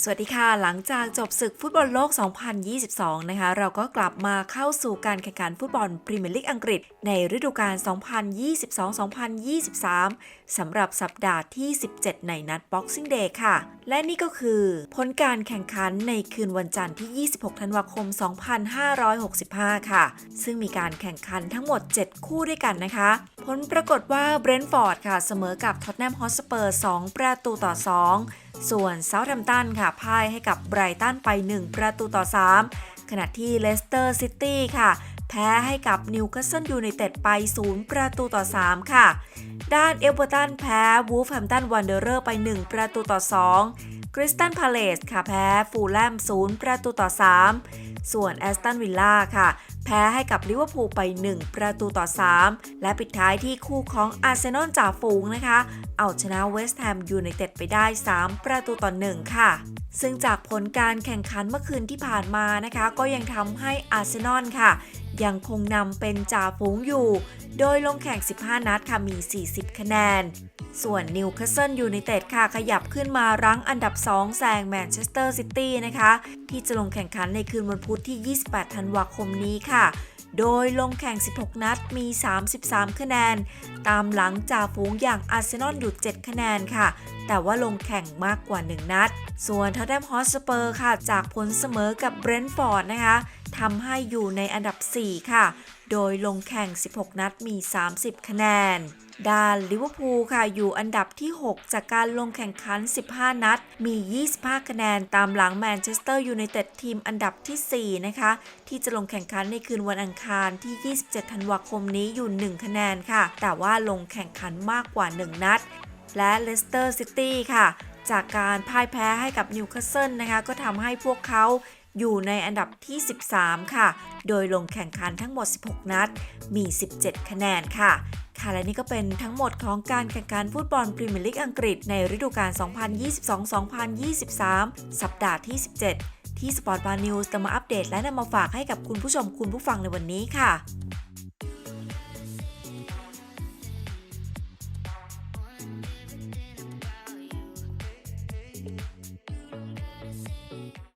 สวัสดีค่ะ หลังจากจบศึกฟุตบอลโลก 2022 นะคะ เราก็กลับมาเข้าสู่การแข่งขันฟุตบอลพรีเมียร์ลีกอังกฤษ ในฤดูกาล 2022-2023 สำหรับสัปดาห์ที่ 17 ในนัด Boxing Day ค่ะ และนี่ก็คือผลการแข่งขันในคืนวันจันทร์ที่ 26 ธันวาคม 2565 ค่ะ ซึ่งมีการแข่งขันทั้งหมด 7 คู่ด้วยกันนะคะ ผลปรากฏว่าเบรนท์ฟอร์ดค่ะเสมอกับท็อตแนมฮอสเปอร์ 2 ประตูต่อ 2 ส่วนเซาท์แฮมตันค่ะพ่ายให้กับไบรตันไป 1 ประตูต่อ 3 ขณะที่เลสเตอร์ซิตี้ค่ะ แพ้ให้กับนิวคาสเซิลยูไนเต็ดไป 0 ประตูต่อ 3 ค่ะ ด้านเอเวอร์ตันแพ้วูฟแฮมตันวันเดอร์เรอร์ไป 1 ประตูต่อ 2 คริสตันพาเลสค่ะแพ้ฟูลแลม0 ประตูต่อ 3 ส่วนแอสตันวิลล่าค่ะ แพ้ให้กับลิเวอร์พูลไป 1 ประตูต่อ 3 และปิดท้ายที่คู่ของอาร์เซนอลจ่าฝูงนะคะ เอาชนะเวสต์แฮมยูไนเต็ดไปได้ 3 ประตูต่อ 1 ค่ะซึ่งจากผลการแข่งขันเมื่อคืนที่ผ่านมานะคะ ก็ยังทำให้อาร์เซนอลค่ะ ยังคงนำเป็นจ่าฝูงอยู่ โดยลงแข่ง 15 นัดค่ะมี 40 คะแนน ส่วนนิวคาสเซิลยูไนเต็ดค่ะขยับขึ้นมารั้งอันดับ 2 แซงแมนเชสเตอร์ซิตี้นะคะ ที่จะลงแข่งขันในคืนวันพุธที่ 28 ธันวาคมนี้ค่ะ โดยลงแข่ง 16 นัดมี 33 คะแนน ตามหลังจ่าฝูงอย่างอาร์เซนอลอยู่7คะแนนค่ะ แต่ว่าลงแข่งมากกว่า 1 นัด ส่วนท็อตแนมฮอสเปอร์ค่ะ จากผลเสมอกับเบรนท์ฟอร์ดนะคะ ทำให้อยู่ในอันดับ 4 ค่ะ โดยลงแข่ง 16 นัดมี 30 คะแนน ด้านลิเวอร์พูลค่ะอยู่อันดับที่ 6 จากการลงแข่งขัน 15 นัด มี 25 คะแนน ตามหลังแมนเชสเตอร์ยูไนเต็ดทีมอันดับที่ 4 นะคะ ที่จะลงแข่งขันในคืนวันอังคารที่ 27 ธันวาคมนี้อยู่ 1 คะแนนค่ะ แต่ว่าลงแข่งขันมากกว่า 1 นัด และเลสเตอร์ซิตี้ค่ะจากการพ่ายแพ้ให้กับนิวคาสเซิลนะคะ ก็ทำให้พวกเขา อยู่ในอันดับที่ 13 ค่ะ โดยลงแข่งขันทั้งหมด 16 นัด มี 17 คะแนนค่ะ ค่ะ และนี่ก็เป็นทั้งหมดของการแข่งขันฟุตบอลพรีเมียร์ลีกอังกฤษในฤดูกาล 2022-2023 สัปดาห์ที่ 17 ที่สปอร์ตบาร์นิวส์จะมาอัปเดตและนำมาฝากให้กับคุณผู้ชมคุณผู้ฟังในวันนี้ค่ะ